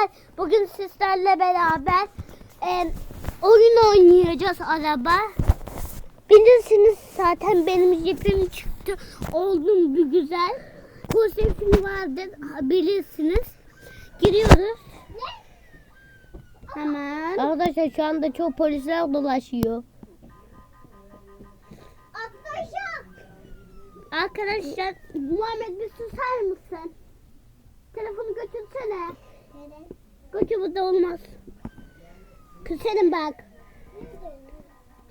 Arkadaşlar bugün sizlerle beraber e, oyun oynayacağız araba. Bilirsiniz zaten benim jipim çıktı. Oldum bir güzel. Konseptim vardır bilirsiniz. Giriyoruz. Hemen. Arkadaşlar şu anda çok polisler dolaşıyor. Arkadaşlar. Arkadaşlar Muhammed bir susar mısın? Telefonu götürsene. Götür burada olmaz. Küserim bak.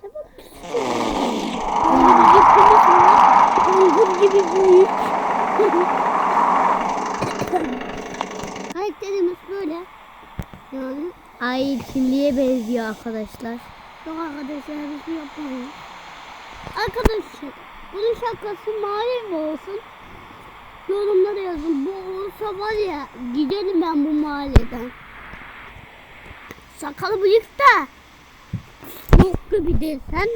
Tamam. Bulgur gibi büyük. Karakterimiz böyle. Yani Ay kimliğe benziyor arkadaşlar. Yok arkadaşlar bir şey yapamayız. Arkadaşlar bunun şakası mavi mi olsun? Yorumlara yazın. Bu olsa var ya gidelim ben bu mahalleden. Sakalı bıyık da yok gibi desen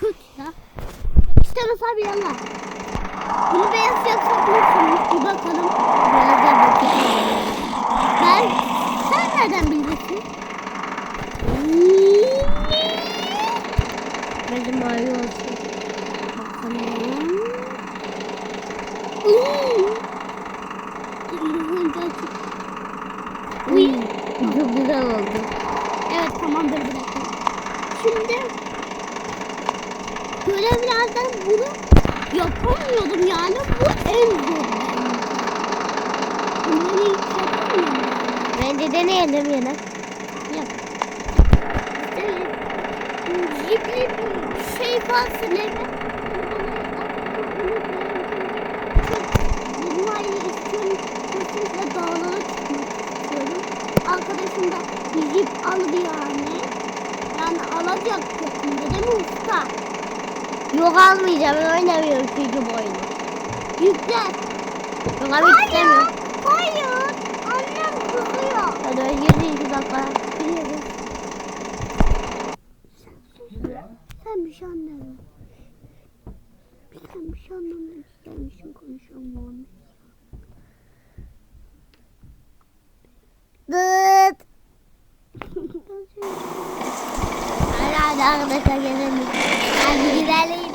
kötü ya. İşte mesela bir yana. Bunu beyaz yapsak nasıl? Bir bakalım. Birazdan bakacağım. Ben sen nereden bilirsin? Bence mavi olsun. Bakalım. Uy, çok güzel oldu. Evet tamamdır dakika. Şimdi görevlerden bunu yapamıyordum yani bu en zor. Bunları hiç yapamıyorum. Bence deneyelim yine. Yap. Evet. Jipli bir şey fasulyeleri. Bulmayı istiyorum. Kesinlikle dağlara çıkmak istiyorum. Arkadaşım da bir jip aldı yani. Yani alacak yakında değil mi usta? Yok almayacağım ben oynamıyorum çünkü bu oyunu. Yükler. Yok abi istemiyorum. Hayır. Annem kızıyor. Hadi ben girdi iki dakika. Biliyorum. Sen bir şey anlama. Sen bir şey anlamak istemişsin konuşamam. Dıt. Hadi hadi arkadaşlar gelelim. Hadi gidelim.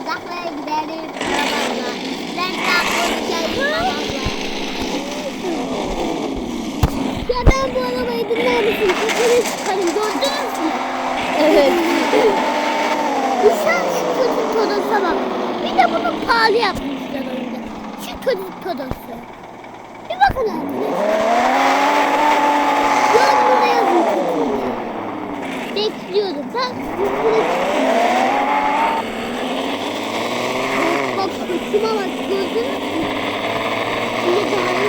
Uzaklara gidelim. Arabayla. Ben daha konuşayım. ya ben bu arabayı dinler çıkarım gördünüz mü? Evet. Sen şu çocuk todosa bak. Bir de bunu pahalı yapmışlar oyunda. Şu çocuk todosu. Bir bakın arkadaşlar. Yorumlara yazın çocuğu. Bekliyorum. Bak. Bak koşuma bak gördünüz mü? Şimdi daha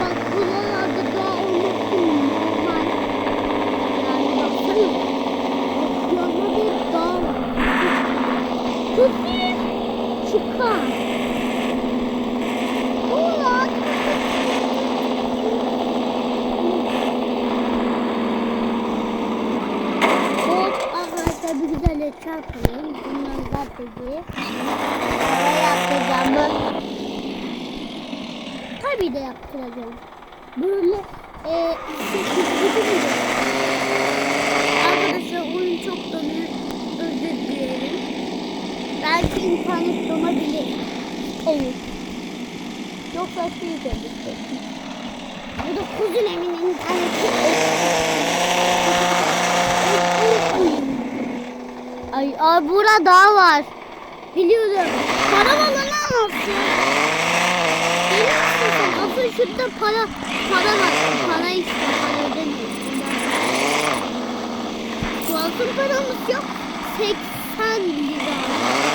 Bak buralarda daha olmasın normal. Yani baksana. Yanında bir dağ var. Kötü çıkar. Ulan. Hop arkadaşlar bir güzel çarpalım. Bundan zaten bir. Araya atlayacağım mı? Tabii de yaptıracağım. Böyle e, şey, Arkadaşlar oyun çok donuyor. Özür dilerim. Belki internet donabilir. Evet. Yoksa şey dedik. Bu da kuzun emin interneti. Ay, ay burada dağ var. Biliyorum. Para balonu anlatsın. Asıl şurada para, para var. Para işte. Para ödemiyorsun. Altın paramız yok. 80 lira.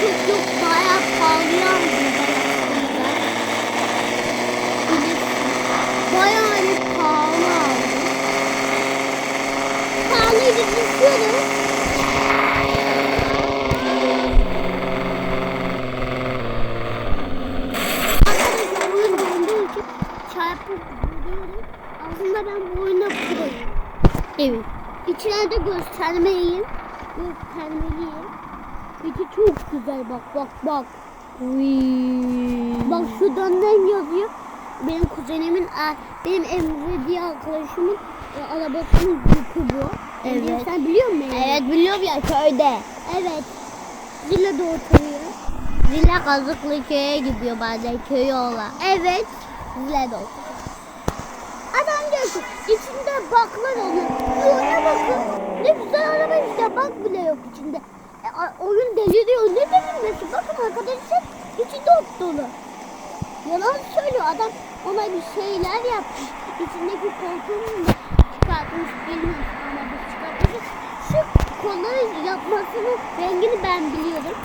çok çok bayağı pahalıya aldım ben aslında. Bayağı hani pahalı aldım. Pahalıydı istiyorum. Oyun döndüğü için çarpıp vuruyorum. Aslında ben bu oyuna buradayım. Evet. İçeride göstermeyeyim. Göstermeliyim. Peki çok güzel bak bak bak. Bak şuradan ne yazıyor? Benim kuzenimin, benim Emre diye arkadaşımın e, arabasının yükü bu. Emre, Evet. Sen biliyor musun? Evet biliyorum ya köyde. Evet. Zilla'da oturuyor. Zile kazıklı köye gidiyor bazen köyü ola. Evet. De oturuyor. Adam diyor ki içinde baklar olur. Bakın. Ne güzel araba işte bak bile yok içinde. Oyun deliriyor. Ne delirmesi? Bakın arkadaşlar içi dop dolu. Yalan söylüyor adam ona bir şeyler yapmış. İçindeki koltuğunu da çıkartmış bilmiyorum ama biz çıkartmışız. Şu kolları yapmasının rengini ben biliyorum.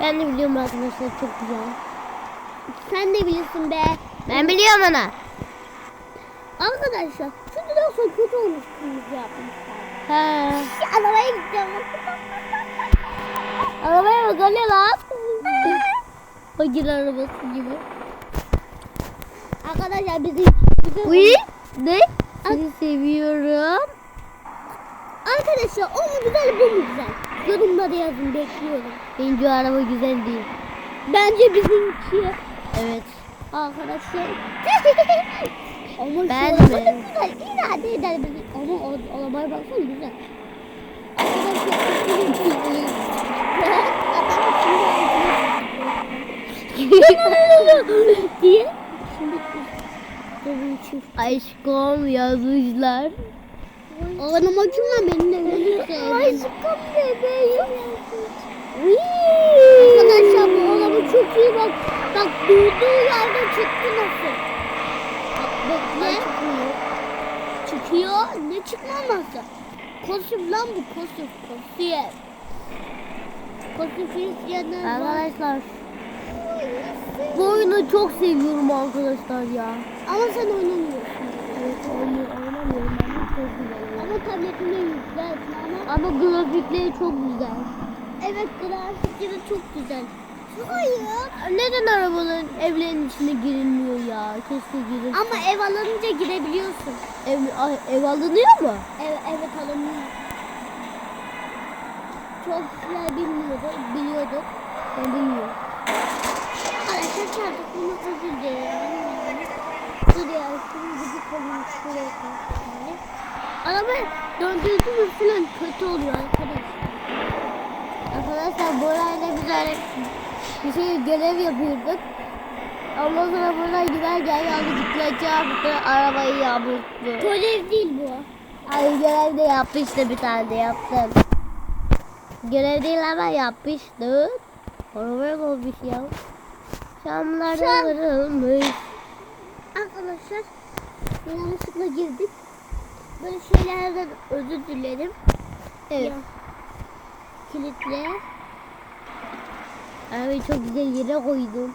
Ben de biliyorum arkadaşlar çok güzel. Sen de bilirsin be. Ben biliyorum ana. Arkadaşlar şu olsa kötü olmuş kırmızı yapmışlar. He. Arabaya gideceğim. Arabaya bak anne lan. Fakir arabası gibi. Arkadaşlar bizi bize Uy. Ne? Seni seviyorum. Arkadaşlar o mu güzel bu mu güzel? Yorumlara yazın bekliyorum. Bence araba güzel değil. Bence bizimki. Evet. Arkadaşlar. Ama Ben şu araba da güzel. İrade eder bizi. Ama o arabaya baksana güzel. Arkadaşlar. Diye. Aşkım yazmışlar. Ağlama kim lan benim de ölürse. Aşkım bebeğim. Arkadaşlar bu araba çok iyi bak. Bak durduğu yerde çıktı nasıl? Bak bekle. Çıkıyor. Ne çıkmaması? Kosif lan bu kosif. Kosif. Arkadaşlar bu oyunu çok seviyorum arkadaşlar ya. Ama sen oynamıyorsun. Evet oynamıyorum ama çok güzel. Ama tabletinde yüklersin ama. Ama grafikleri çok güzel. Evet grafikleri çok güzel. Hayır. Neden arabanın evlerin içine girilmiyor ya? Keşke girilse. Ama ev alınca girebiliyorsun. Ev, ev alınıyor mu? Evet, evet alınıyor. Çok güzel bilmiyorduk, biliyorduk. Ben bilmiyorum. Arkadaşlar çarpık bunu özür dilerim. Dur ya, şimdi gidip koyayım şuraya koyayım. Araba döndürdüğümüz falan kötü oluyor arkadaşlar. Arkadaşlar burayla güzel bir şey görev yapıyorduk. Ondan sonra buradan giderken yanlışlıkla çarptı arabayı yağmurttu. Görev değil bu. Ay görev de yapmıştı bir tane de yaptım. Görev değil ama yapmıştı. Arabaya ne olmuş ya? Şamlar Şam. kırılmış. Arkadaşlar yanlışlıkla girdik. Böyle şeylerden özür dilerim. Evet. Ya, Kilitle. Arabayı çok güzel yere koydum.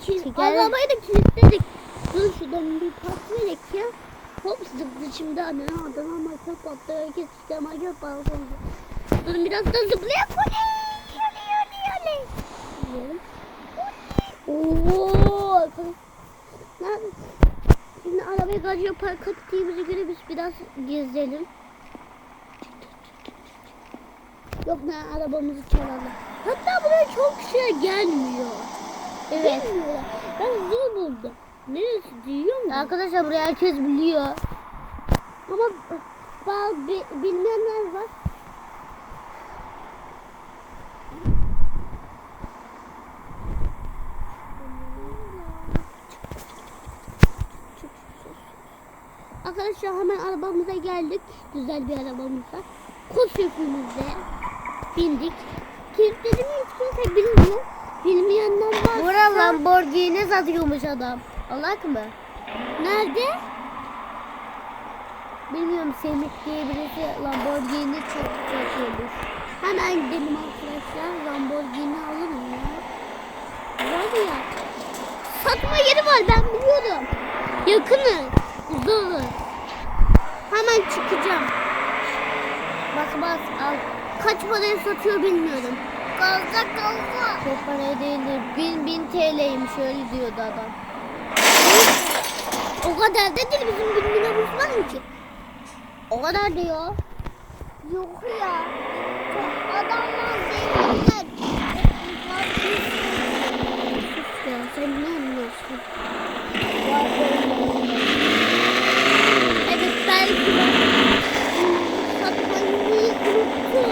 Kil Çekelim. Arabayı da kilitledik. Dur şuradan bir verek ya. Hop zıpladı şimdi anne adama maça patladı. Herkes işte maça patladı. Dur biraz da zıplayak. Oley! Oley oley oley. Ooo. Nerede? Şimdi arabayı garajya park ettiğimize göre biz biraz gezelim. Yok ne arabamızı çalalım. Hatta buraya çok şey gelmiyor. Evet. Bilmiyorlar. Ben zor buldum. Neresi diyor mu? Arkadaşlar burayı herkes biliyor. Ama bazı bi- bilmeyenler var. Arkadaşlar hemen arabamıza geldik. Güzel bir arabamıza. Kosifimize bindik. Kilitleri mi hiç kimse bilmiyor. Bilmeyenler var. Bura Lamborghini satıyormuş adam. Allah mı? Nerede? Bilmiyorum Semih diye birisi Lamborghini çok satıyormuş. Hemen gidelim arkadaşlar. Lamborghini alırım ya. Var ya. Satma yeri var ben biliyorum. Yakınız. Uzağız. Hemen çıkacağım. Bak bak al. Kaç paraya satıyor bilmiyorum. Gazda gazda. Çok para değildir. Bin bin TL'ymiş öyle diyordu adam. O kadar da değil bizim var mı ki? O kadar diyor. Yok ya. Adamlar zenginler. Sus ya sen ne anlıyorsun? Evet belki de. Satmayı unuttum.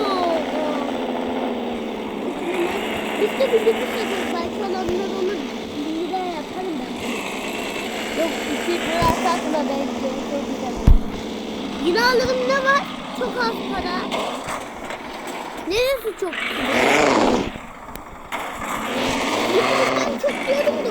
Biz de birlikte satıyoruz. Belki olanlar onu bir lira yaparım ben. İki lira satma belki. Çok güzel. Ne var? Çok az para. Neresi çok güzel? Çok de